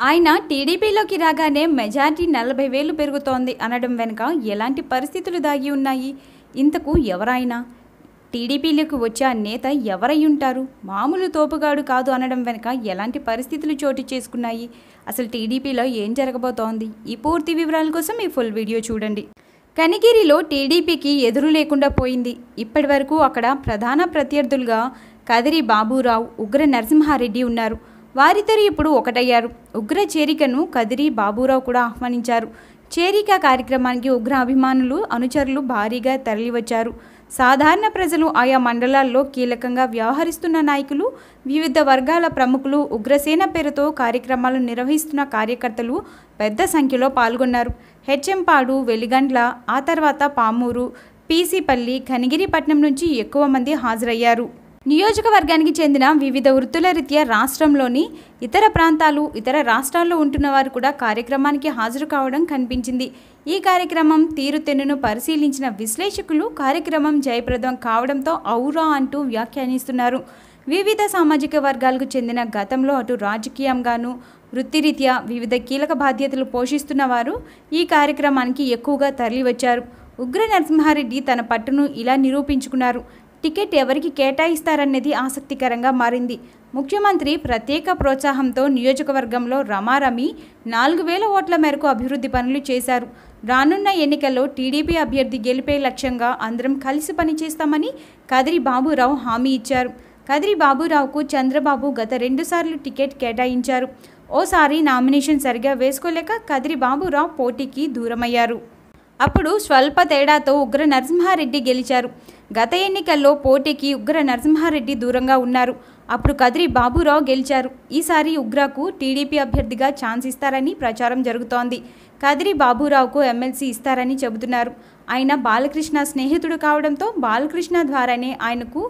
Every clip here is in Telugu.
ఆయన టీడీపీలోకి రాగానే మెజార్టీ నలభై వేలు పెరుగుతోంది అనడం వెనుక ఎలాంటి పరిస్థితులు దాగి ఉన్నాయి? ఇంతకు ఎవరైనా టీడీపీలోకి వచ్చే ఆ నేత ఎవరై ఉంటారు? మామూలు తోపుగాడు కాదు అనడం వెనుక ఎలాంటి పరిస్థితులు చోటు చేసుకున్నాయి? అసలు టీడీపీలో ఏం జరగబోతోంది? ఈ పూర్తి వివరాల కోసం ఈ ఫుల్ వీడియో చూడండి. కనిగిరిలో టీడీపీకి ఎదురు లేకుండా పోయింది. ఇప్పటి వరకు అక్కడ ప్రధాన ప్రత్యర్థులుగా కదిరి బాబురావు ఉగ్ర నరసింహారెడ్డి ఉన్నారు. వారిద్దరు ఇప్పుడు ఒకటయ్యారు. ఉగ్ర చేరికను కదిరి బాబురావు కూడా ఆహ్వానించారు. చేరిక కార్యక్రమానికి ఉగ్ర అభిమానులు అనుచరులు భారీగా తరలివచ్చారు. సాధారణ ప్రజలు ఆయా మండలాల్లో కీలకంగా వ్యవహరిస్తున్న నాయకులు వివిధ వర్గాల ప్రముఖులు ఉగ్రసేన పేరుతో కార్యక్రమాలు నిర్వహిస్తున్న కార్యకర్తలు పెద్ద సంఖ్యలో పాల్గొన్నారు. హెచ్ఎంపాడు వెలిగండ్ల ఆ తర్వాత పామూరు పీసీపల్లి కనిగిరిపట్నం నుంచి ఎక్కువ మంది హాజరయ్యారు. నియోజకవర్గానికి చెందిన వివిధ వృత్తుల రీత్యా రాష్ట్రంలోని ఇతర ప్రాంతాలు ఇతర రాష్ట్రాల్లో ఉంటున్న వారు కూడా కార్యక్రమానికి హాజరు కావడం కనిపించింది. ఈ కార్యక్రమం తీరుతెన్నును పరిశీలించిన విశ్లేషకులు కార్యక్రమం జయప్రదం కావడంతో ఔరా అంటూ వ్యాఖ్యానిస్తున్నారు. వివిధ సామాజిక వర్గాలకు చెందిన గతంలో అటు రాజకీయంగాను వృత్తిరీత్యా వివిధ కీలక బాధ్యతలు పోషిస్తున్న వారు ఈ కార్యక్రమానికి ఎక్కువగా తరలివచ్చారు. ఉగ్ర నరసింహారెడ్డి తన పట్టును ఇలా నిరూపించుకున్నారు. టికెట్ ఎవరికి కేటాయిస్తారన్నది ఆసక్తికరంగా మారింది. ముఖ్యమంత్రి ప్రత్యేక ప్రోత్సాహంతో నియోజకవర్గంలో రమారమి నాలుగు వేల ఓట్ల మేరకు అభివృద్ధి పనులు చేశారు. రానున్న ఎన్నికల్లో టీడీపీ అభ్యర్థి గెలిపే లక్ష్యంగా అందరం కలిసి పనిచేస్తామని కదిరి బాబురావు హామీ ఇచ్చారు. కదిరి బాబురావుకు చంద్రబాబు గత రెండుసార్లు టికెట్ కేటాయించారు. ఓసారి నామినేషన్ సరిగా వేసుకోలేక కదిరి బాబురావు పోటీకి దూరమయ్యారు. అప్పుడు స్వల్ప తేడాతో ఉగ్ర నరసింహారెడ్డి గెలిచారు. గత ఎన్నికల్లో పోటీకి ఉగ్ర నరసింహారెడ్డి దూరంగా ఉన్నారు. అప్పుడు కదిరి బాబురావు గెలిచారు. ఈసారి ఉగ్రకు టీడీపీ అభ్యర్థిగా ఛాన్స్ ఇస్తారని ప్రచారం జరుగుతోంది. కదిరి బాబురావుకు ఎమ్మెల్సీ ఇస్తారని చెబుతున్నారు. ఆయన బాలకృష్ణ స్నేహితుడు కావడంతో బాలకృష్ణ ద్వారానే ఆయనకు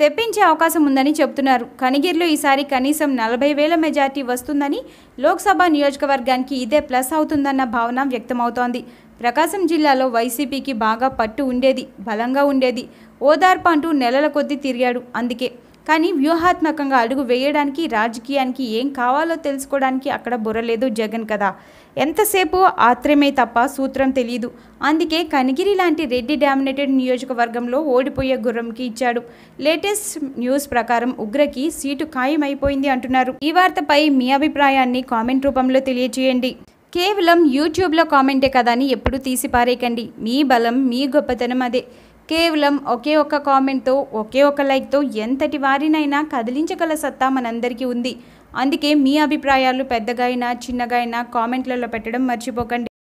తెప్పించే అవకాశం ఉందని చెబుతున్నారు. కనిగిరిలో ఈసారి కనీసం నలభై వేల మెజార్టీ వస్తుందని లోక్సభ నియోజకవర్గానికి ఇదే ప్లస్ అవుతుందన్న భావన వ్యక్తమవుతోంది. ప్రకాశం జిల్లాలో వైసీపీకి బాగా పట్టు ఉండేది బలంగా ఉండేది. ఓదార్పు అంటూ నెలల కొద్దీ తిరిగాడు. అందుకే కానీ వ్యూహాత్మకంగా అడుగు వేయడానికి రాజకీయానికి ఏం కావాలో తెలుసుకోవడానికి అక్కడ బుర్రలేదు జగన్ కదా. ఎంతసేపు ఆత్రమే తప్ప సూత్రం తెలియదు అందుకే కనిగిరి లాంటి రెడ్డి డామినేటెడ్ నియోజకవర్గంలో ఓడిపోయే గుర్రంకి ఇచ్చాడు. లేటెస్ట్ న్యూస్ ప్రకారం ఉగ్రకి సీటు ఖాయమైపోయింది అంటున్నారు. ఈ వార్తపై మీ అభిప్రాయాన్ని కామెంట్ రూపంలో తెలియజేయండి కేవలం యూట్యూబ్లో కామెంటే కదా అని ఎప్పుడు తీసి పారేయకండి మీ బలం మీ గొప్పతనం అదే. కేవలం ఒకే ఒక్క కామెంట్తో ఒకే ఒక లైక్తో ఎంతటి వారినైనా కదిలించగల సత్తా మనందరికీ ఉంది. అందుకే మీ అభిప్రాయాలు పెద్దగా అయినా చిన్నగా అయినా కామెంట్లలో పెట్టడం మర్చిపోకండి.